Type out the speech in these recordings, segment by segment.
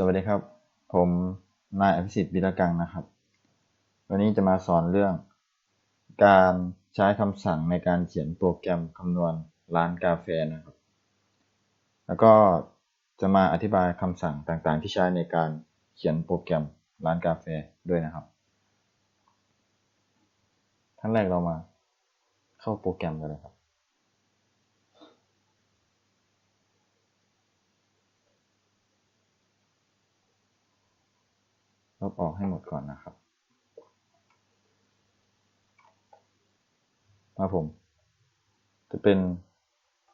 สวัสดีครับ ผมนายอภิสิทธิ์วิรกังนะครับ วันนี้จะมาสอนเรื่อง การใช้คำสั่งในการเขียนโปรแกรมคำนวณร้านกาแฟนะครับ แล้วก็จะมาอธิบายคำสั่งต่างๆ ที่ใช้ในการเขียนโปรแกรมร้านกาแฟด้วยนะครับขั้นแรกเรามาเข้าโปรแกรมกันเลยครับ ลบออกให้หมดก่อนนะครับมาผม จะเป็น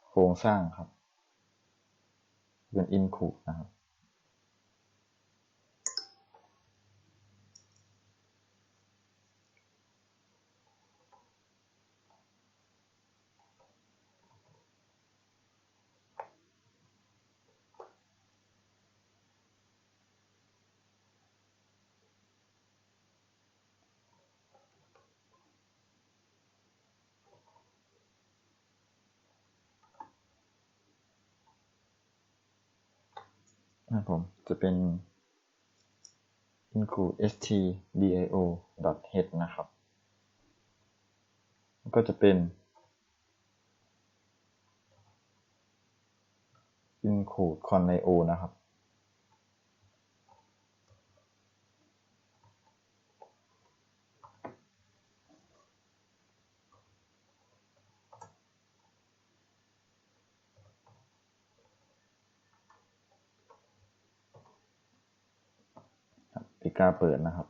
โครงสร้างครับ เป็นอินคูนะครับ นะครับผมจะเป็น include stdio head นะครับ ก็จะเป็น include conio นะครับ ปี กาเปิดนะครับ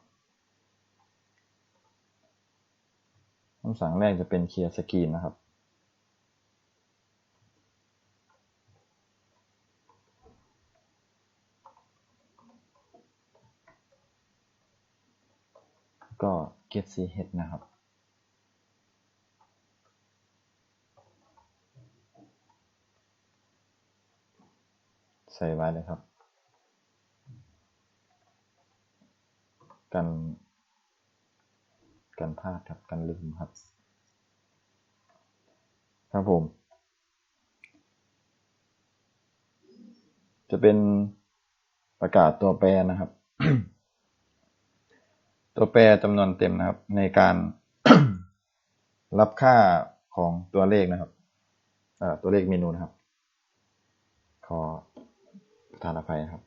คำสั่งแรกจะเป็นเคลียร์สกรีนนะครับ ก็ get c head นะครับ ใส่ไว้เลยครับ กันกันพลาดครับกันลืมครับ ครับผม จะเป็นประกาศตัวแปรนะครับ ตัวแปรจำนวนเต็มนะครับ ในการรับค่าของตัวเลขนะครับตัวเลขเมนูนะครับ ขอประทานอภัยครับ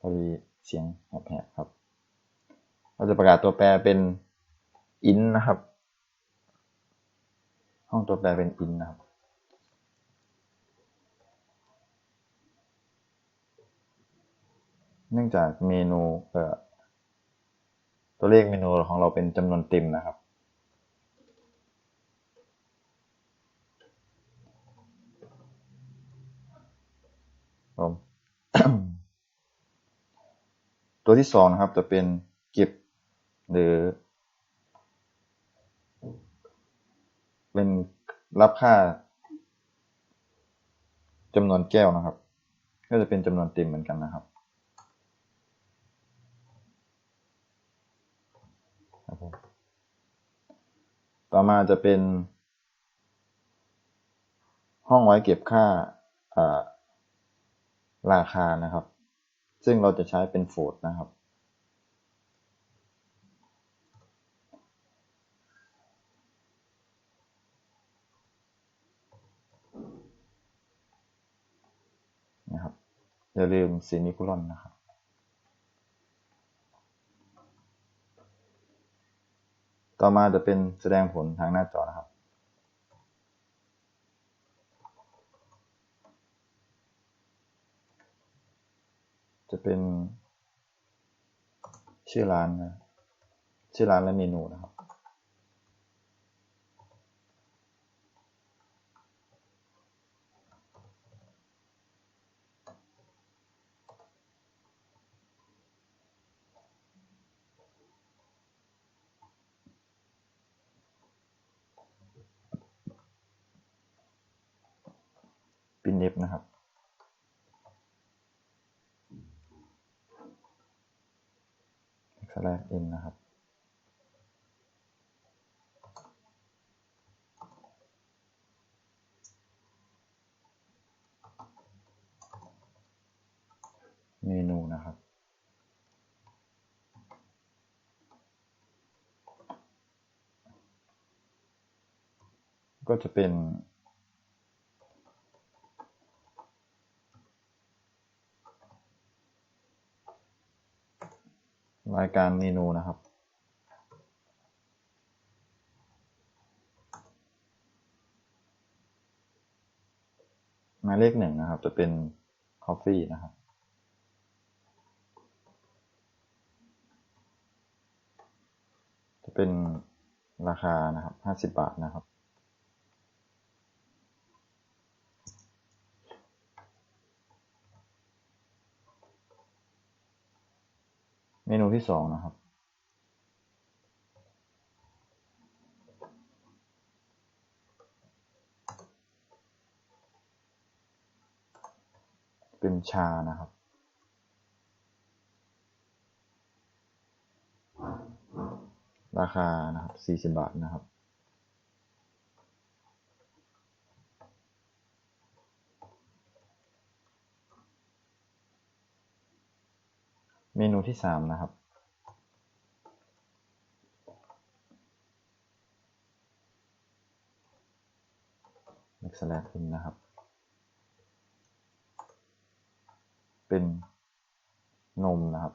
พอดีเสียงแหบๆครับ เราจะประกาศตัวแปรเป็น int นะครับ ห้องตัวแปรเป็น int นะครับ เนื่องจากเมนูเอ่อตัวเลขเมนูของเราเป็นจำนวนเต็มนะครับ ตัวที่สองนะครับจะเป็นเก็บ หรือ เป็นรับค่าจำนวนแก้วนะครับ ก็จะเป็นจำนวนเต็มเหมือนกันนะครับครับผมต่อมาจะเป็น ห้องไว้เก็บค่าราคานะครับ ซึ่งเราจะใช้เป็นโฟลดนะครับนะครับาลืมซีนิคุลอนนะครับต่อมาจะเป็นแสดงผลทางหน้าจอนะครับ จะเป็นชื่อร้านนะชื่อร้านและเมนูนะครับ ปินเนฟนะครับ slash n นะครับ เมนูนะครับก็จะเป็น รายการเมนูนะครับ หมายเลขหนึ่งนะครับ จะเป็น Coffee นะครับ จะเป็นราคานะครับห้าสิบบาทนะครับ เมนูที่สองนะครับ เป็นชานะครับ ราคานะครับสี่สิบบาทนะครับ เมนูที่สามนะครับเม็กซ์แลทินนะครับ เป็นนมนะครับ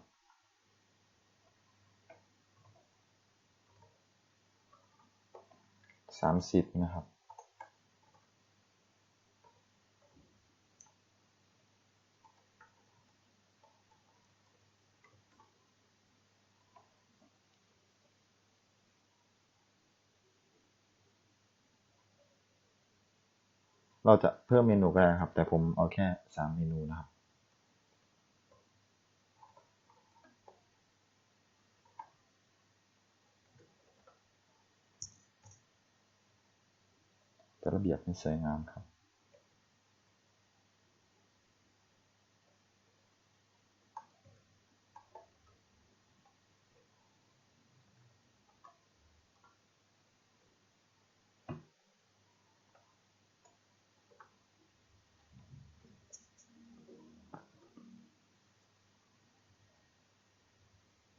สามสิบนะครับ เราจะเพิ่มเมนูก็ได้นะครับ แต่ผมเอาแค่สามเมนูนะครับ จะระเบียบให้สวยงามครับ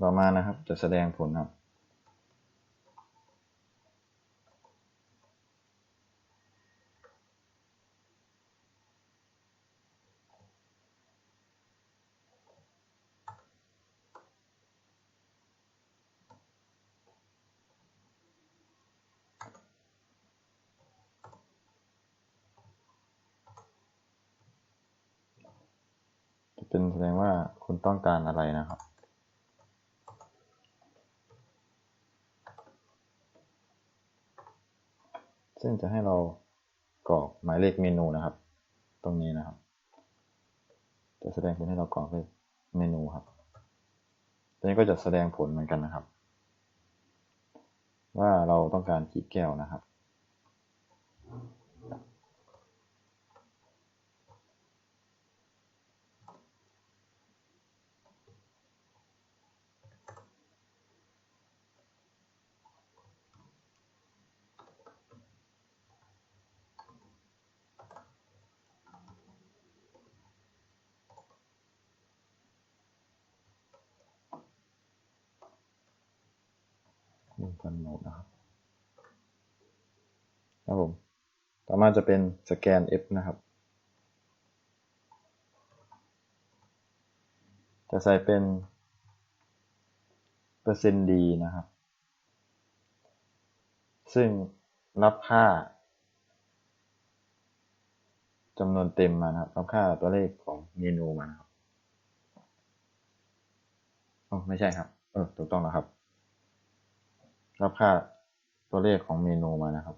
ต่อมานะครับจะแสดงผลครับ จะเป็นแสดงว่าคุณต้องการอะไรนะครับ ซึ่งจะให้เรากรอกหมายเลขเมนูนะครับ ตรงนี้นะครับ จะแสดงผลให้เรากรอกเลขเมนูครับตัวนี้ก็จะ แสดงผลเหมือนกันนะครับ ว่าเราต้องการกี่แก้วนะครับ ดูกันโหมดนะครับครับผมต่อมาจะเป็นสแกน F นะครับ จะใส่เป็นเปอร์เซ็นต์ดีนะครับ ซึ่งรับค่าจำนวนเต็มมานะครับรับค่าตัวเลขของเมนูมานะครับโอ้ไม่ใช่ครับ เออถูกต้องแล้วครับ รับค่าตัวเลขของเมนูมานะครับ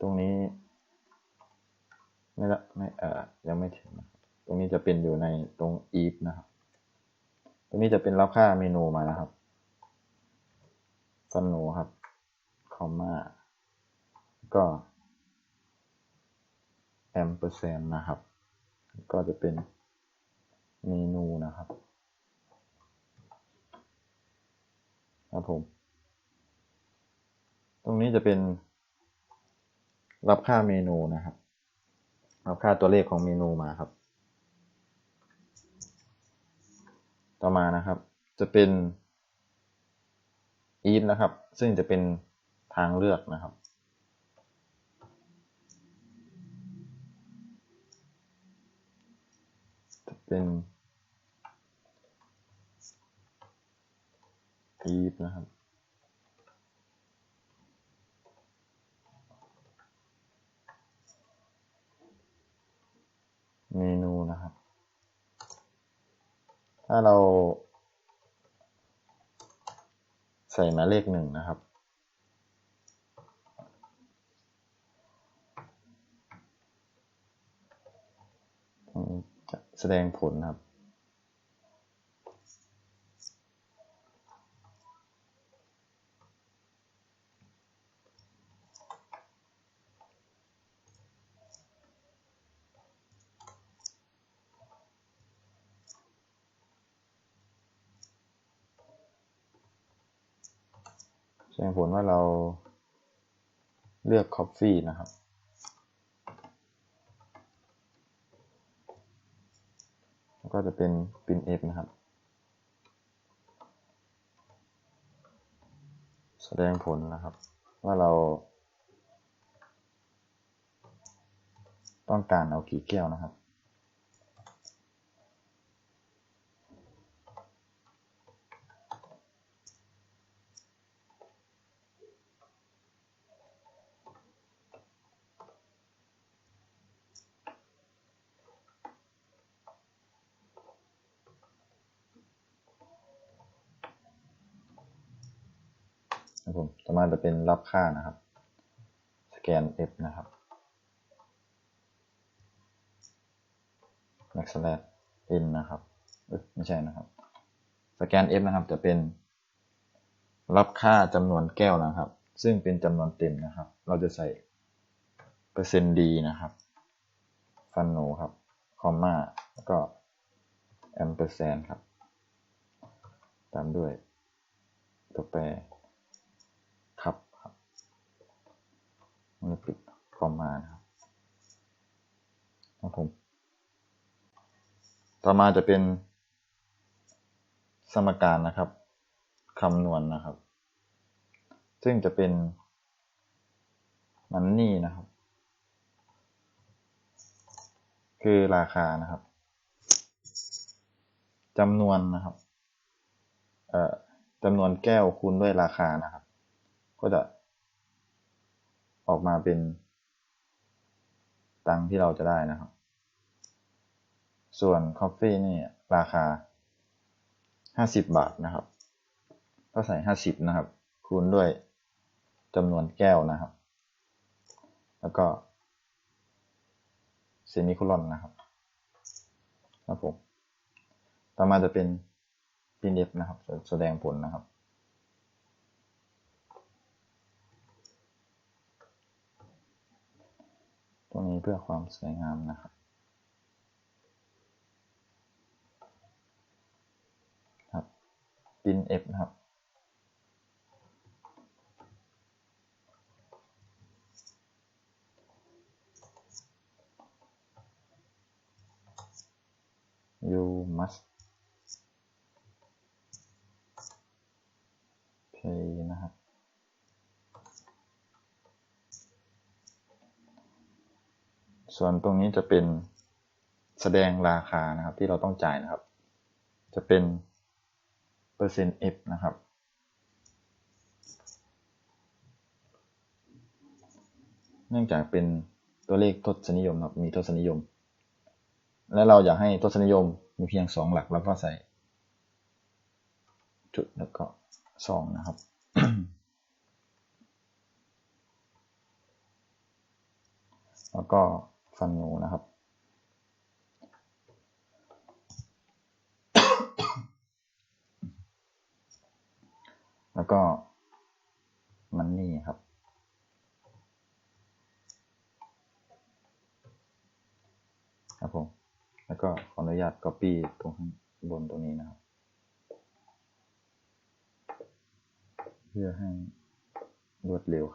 ตรงนี้ไม่ละไม่เอ่อยังไม่ถึงนะตรงนี้จะเป็นอยู่ในตรง if นะครับ ตรงนี้จะเป็นรับค่าเมนูมานะครับฟันโนครับคอมมาก็แอมเปอร์เซนนะครับ ก็จะเป็นเมนูนะครับ ครับผม ตรงนี้จะเป็น รับค่าเมนูนะครับ รับค่าตัวเลขของเมนูมาครับ ต่อมานะครับ จะเป็น eat นะครับ ซึ่งจะเป็นทางเลือกนะครับจะเป็น eat นะครับ เมนูนะครับ ถ้าเรา ใส่หมายเลขหนึ่งนะครับจะแสดงผลนะครับ ดงผลว่าเราเลือก Coffee นะครับแล้วก็จะเป็น Pin F นะครับ แสดงผลนะครับ ว่าเรา ต้องการเอากี่แก้วนะครับผมต่อมาจะเป็น รับค่านะครับ สแกน F นะครับ backslash n นะครับไม่ใช่นะครับ สแกน F นะครับ จะเป็น รับค่าจำนวนแก้วนะครับ ซึ่งเป็นจำนวนเต็มนะครับ เราจะใส่เปอร์เซ็นต์ d นะครับฟันโนครับ คอมมาแล้วก็แอมเปอร์เซนครับ ตามด้วยตัวแปร ครับครับ มันปิดคอมมานะครับครับผมต่อมาจะเป็น สมการนะครับคำนวณนนะครับ ซึ่งจะเป็นมันนี่นะครับ คือราคานะครับจำนวนนะครับเอ่อจำนวนแก้วคูณด้วยราคานะครับ ก็จะ ออกมาเป็น ตังที่เราจะได้นะครับ ส่วน Coffee นี่ราคา 50 บาทนะครับ ก็ใส่ 50 นะครับ คูณด้วยจำนวนแก้วนะครับ แล้วก็เซมิโคลอนนะครับครับผม ต่อมาจะเป็น PDF นะครับ แสดงผลนะครับ ตรงนี้เพื่อความสวยงามนะครับ ครับ pin f นะครับ you must pay นะครับ ส่วนตรงนี้จะเป็นแสดงราคานะครับที่เราต้องจ่ายนะครับ จะเป็นเปอร์เซ็นต์ F นะครับเนื่องจากเป็นตัวเลขทศนิยมครับมีทศนิยม และเราอยากให้ทศนิยมมีเพียงสองหลักแล้วก็ใส่ จุดแล้วก็สองนะครับแล้วก็ ฟันนูนะครับ แล้วก็มันนี่ครับ ครับผม แล้วก็ขออนุญาต Copy ตรงข้างบนตรงนี้นะครับ เพื่อให้รวดเร็ว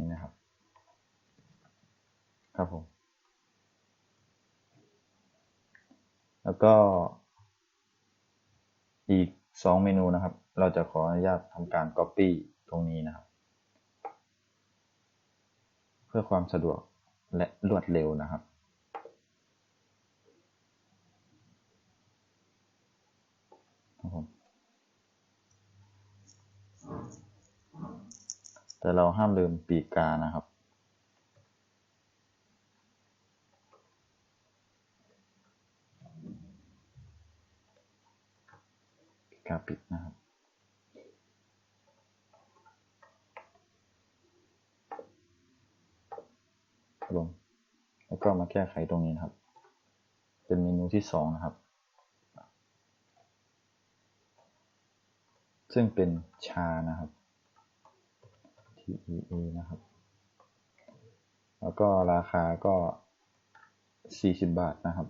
นี่นะครับ ครับผม แล้วก็ อีกสองเมนูนะครับ เราจะขออนุญาตทำการ Copy ตรงนี้นะครับ เพื่อความสะดวกและรวดเร็วนะครับครับผม แต่เราห้ามลืมปีกกานะครับ ปีกกาปิดนะครับครับผมแล้วก็มาแก้ไขตรงนี้นะครับ เป็นเมนูที่สองนะครับ ซึ่งเป็นชานะครับ T E A นะครับ แล้วก็ราคาก็สี่สิบบาทนะครับ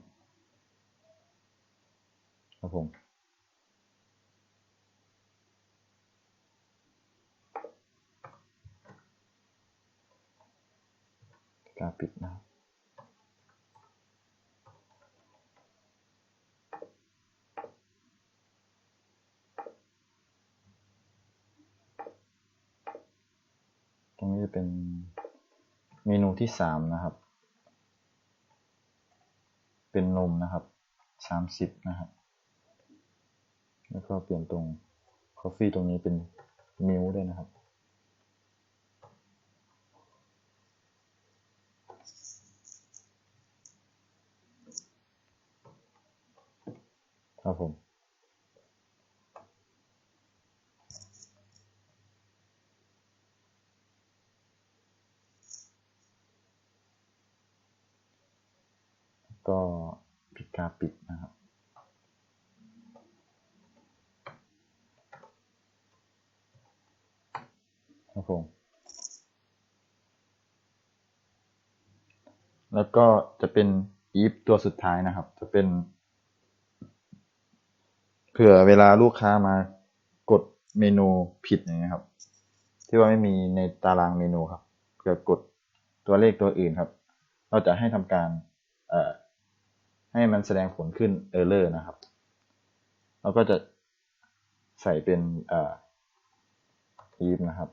ครับผมกาปิดนะครับ ตรงนี้จะเป็นเมนูที่สามนะครับ เป็นนมนะครับสามสิบนะครับ แล้วก็เปลี่ยนตรง c อฟฟี่ตรงนี้เป็นมิลด้วยนะครับครับผม ก็ปิดกาปิดนะครับครับผมแล้วก็จะเป็นอีฟตัวสุดท้ายนะครับ จะเป็น เผื่อเวลาลูกค้ามากดเมนูผิดอย่างเงี้ยครับ ที่ว่าไม่มีในตารางเมนูครับเผื่อกดตัวเลขตัวอื่นครับ เราจะให้ทำการเอ่อ ให้มันแสดงผลขึ้น error นะครับเราก็จะใส่เป็นเอ่อ if นะครับ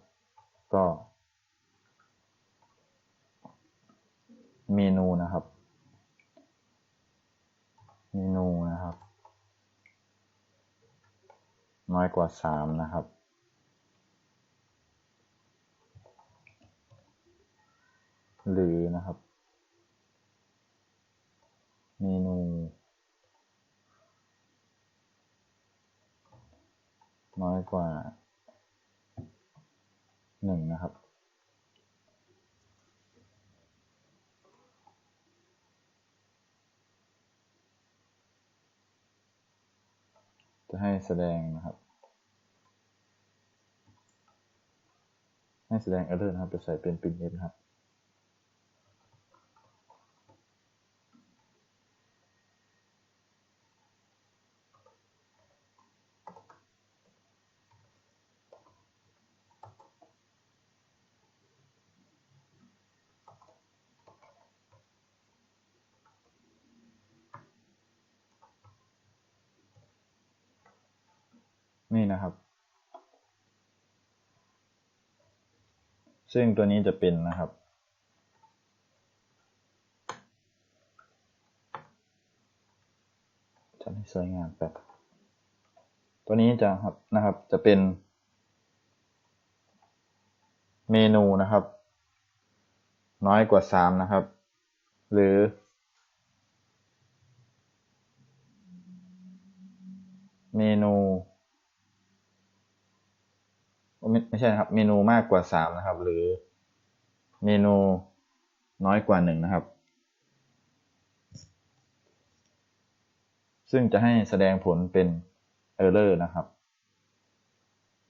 ก็เมนูนะครับ เมนูนะครับ น้อยกว่าสามนะครับ หรือนะครับ เมนู น้อยกว่าหนึ่งนะครับ จะให้แสดงนะครับ ให้แสดง error นะครับ จะใส่เป็น printf นะครับ นี่นะครับ ซึ่งตัวนี้จะเป็นนะครับ จะให้สวยงามแบบตัวนี้จะครับนะครับจะเป็น เมนูนะครับ น้อยกว่าสามนะครับ หรือเมนู ไม่ไม่ใช่นะครับ เมนูมากกว่าสามนะครับ หรือเมนูน้อยกว่าหนึ่งนะครับ ซึ่งจะให้แสดงผลเป็น error นะครับ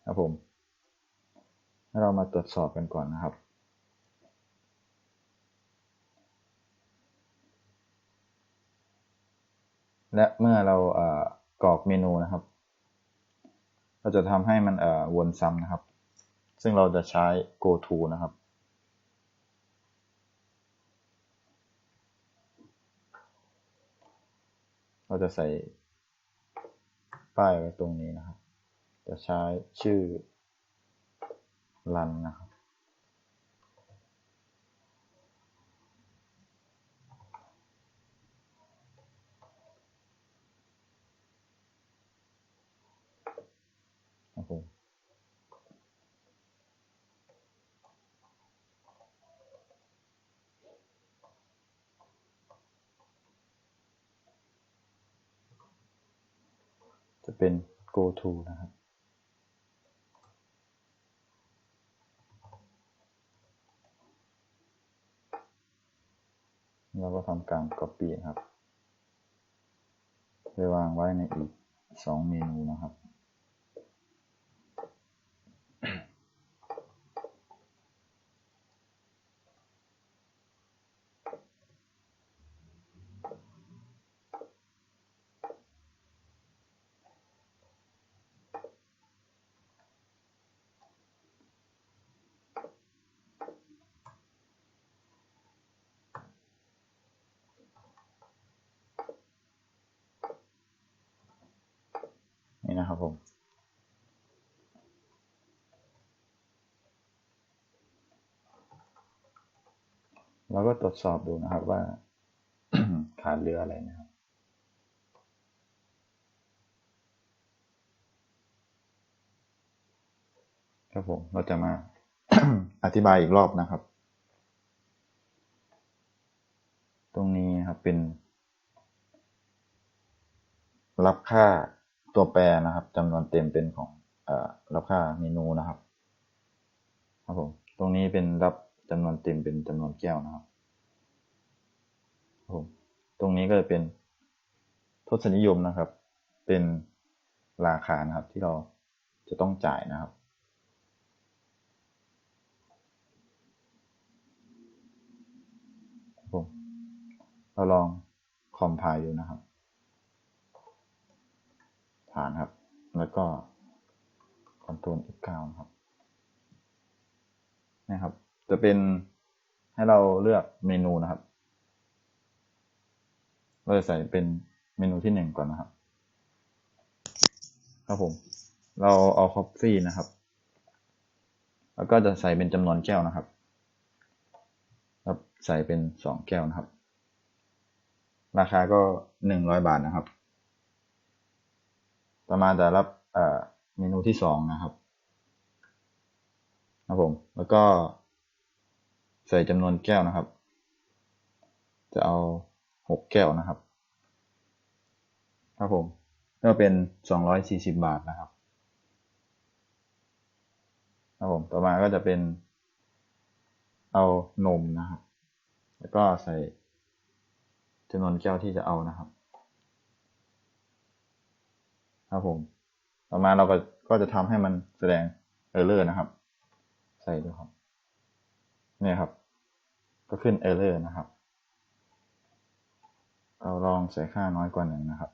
ครับผม เรามาตรวจสอบกันก่อนนะครับและเมื่อเราเอ่อกรอกเมนูนะครับ ก็จะทำให้มันวนซ้ำนะครับ ซึ่งเราจะใช้ go to นะครับเราจะใส่ป้ายไว้ตรงนี้นะครับ จะใช้ชื่อรันนะครับ จะเป็น go to นะครับ เราก็ทำการ copy ครับ ไปวางไว้ในอีกสองเมนูนะครับ นี่นะครับผมเราก็ตรวจสอบดูนะครับว่าขาดเหลืออะไรนะครับ ครับผมเราจะมาอธิบายอีกรอบนะครับ ตรงนี้ครับเป็น รับค่า ตัวแปรนะครับจำนวนเต็มเป็นของอรับค่าเมนูนะครับครับผมตรงนี้เป็นรับจำนวนเต็มเป็นจำนวนแก้วนะครับครับผมตรงนี้ก็จะเป็นทศนิยมนะครับ เป็นราคานะครับที่เราจะต้องจ่ายนะครับครับผมเราลองคอมไพล์ดูนะครับ ผ่านครับ แล้วก็ Ctrl F9 นะครับนะครับ จะเป็นให้เราเลือกเมนูนะครับ เราจะใส่เป็นเมนูที่หนึ่งก่อนนะครับ ครับผม เราเอา Coffee นะครับ แล้วก็จะใส่เป็นจำนวนแก้วนะครับครับใส่เป็นสองแก้วนะครับ ราคาก็หนึ่งร้อยบาทนะครับ ต่อมาจะรับเมนูที่สองนะครับครับผม แล้วก็ใส่จำนวนแก้วนะครับ จะเอาหกแก้วนะครับครับผมก็เป็นสองร้อยสี่สิบบาทนะครับครับผมต่อมาก็จะเป็นเอานมนะครับ แล้วก็ใส่จำนวนแก้วที่จะเอานะครับ ครับผม ต่อมาเราก็ก็จะทำให้มันแสดง error นะครับ ใส่ดูครับเนี่ยครับ ก็ขึ้น error นะครับ เราลองใส่ค่าน้อยกว่าหนึ่งนะครับ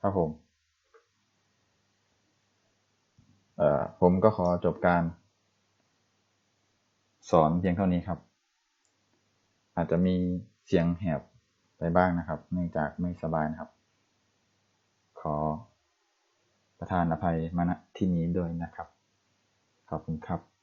ครับผมเอ่อผมก็ขอจบการ สอนเพียงเท่านี้ครับ อาจจะมีเสียงแหบ ไปบ้างนะครับ เนื่องจากไม่สบายนะครับ ขอประทานอภัยมาณที่นี้ด้วยนะครับ ขอบคุณครับ